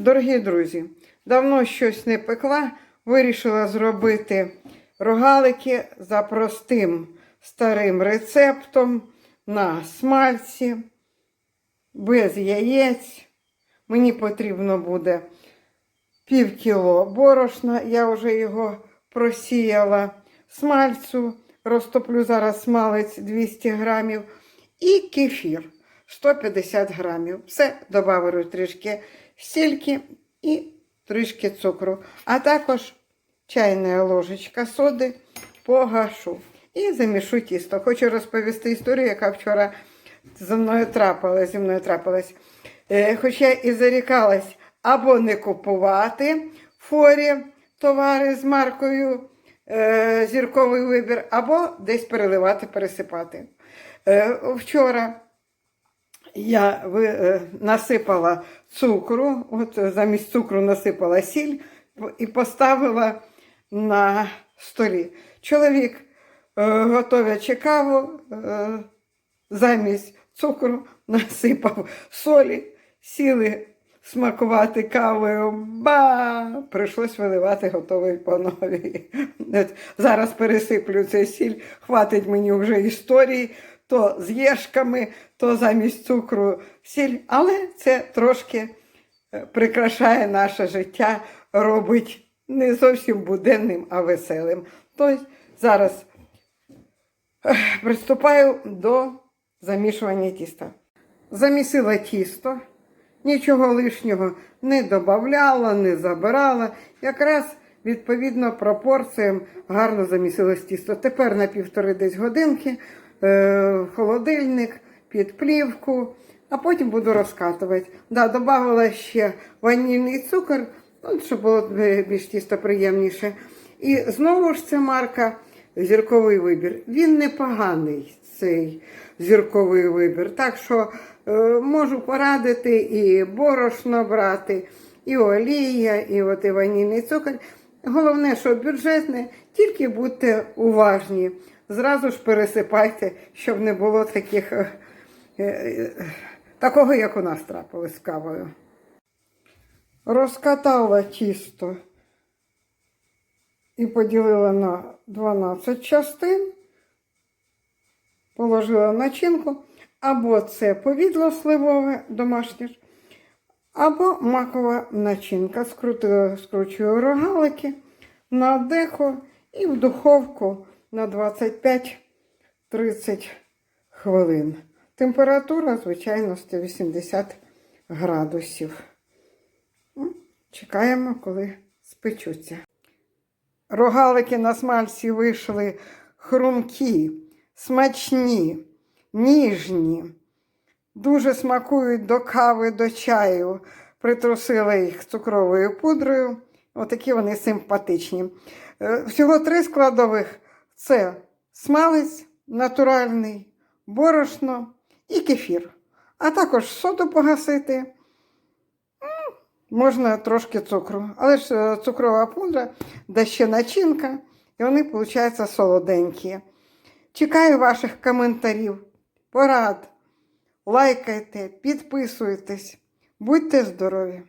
Дорогі друзі, давно щось не пекла, вирішила зробити рогалики за простим старим рецептом на смальці, без яєць. Мені потрібно буде пів кіло борошна, я вже його просіяла смальцю, розтоплю зараз смалець 200 грамів і кефір 150 грамів. Все додаю трішки стільки і трішки цукру, а також чайна ложечка соди погашу і замішу тісто. Хочу розповісти історію, яка вчора зі мною трапилась, зі мною трапилась. Е, Хоч я і зарікалась або не купувати форі товари з маркою е, зірковий вибір, або десь переливати, пересипати. Е, Вчора я е, насипала цукру, от замість цукру насипала сіль і поставила на столі. Чоловік, е, готовячи каву, е, замість цукру насипав солі, сіли смакувати кавою. Ба! Прийшлось виливати готовий по новій. Зараз пересиплю цей сіль, хватить мені вже історії, то з єшками, то замість цукру сіль. Але це трошки е, прикрашає наше життя, робить не зовсім буденним, а веселим. Тобто зараз приступаю до замішування тіста. Замісила тісто, нічого лишнього не додавала, не забирала. Якраз відповідно пропорціям гарно замісилось тісто. Тепер на півтори десь годинки е, в холодильник під плівку, а потім буду розкатувати. Да, додавала ще ванільний цукор, ну, щоб було більш тісто приємніше. І знову ж це марка зірковий вибір. Він непоганий, цей зірковий вибір. Так що е, можу порадити і борошно брати, і олія, і от і ванільний цукор. Головне, що бюджетне, тільки будьте уважні. Зразу ж пересипайте, щоб не було таких, е, е, такого, як у нас трапилось з кавою. Розкатала тісто і поділила на 12 частин, положила начинку, або це повідло сливове домашнє, або макова начинка. Скрутила, скручую рогалики на деко і в духовку на 25-30 хвилин. Температура, звичайно, 180 градусів. Ну, Чекаємо, коли спечуться. Рогалики на смальці вийшли хрумкі, смачні, ніжні, дуже смакують до кави, до чаю. Притрусила їх цукровою пудрою. Отакі вони симпатичні. Е, Всього три складових: це смалець натуральний, борошно і кефір. А також соду погасити. Можна трошки цукру, але ж е, цукрова пудра, да ще начинка, і вони, виходять, солоденькі. Чекаю ваших коментарів, порад. Лайкайте, підписуйтесь, будьте здорові!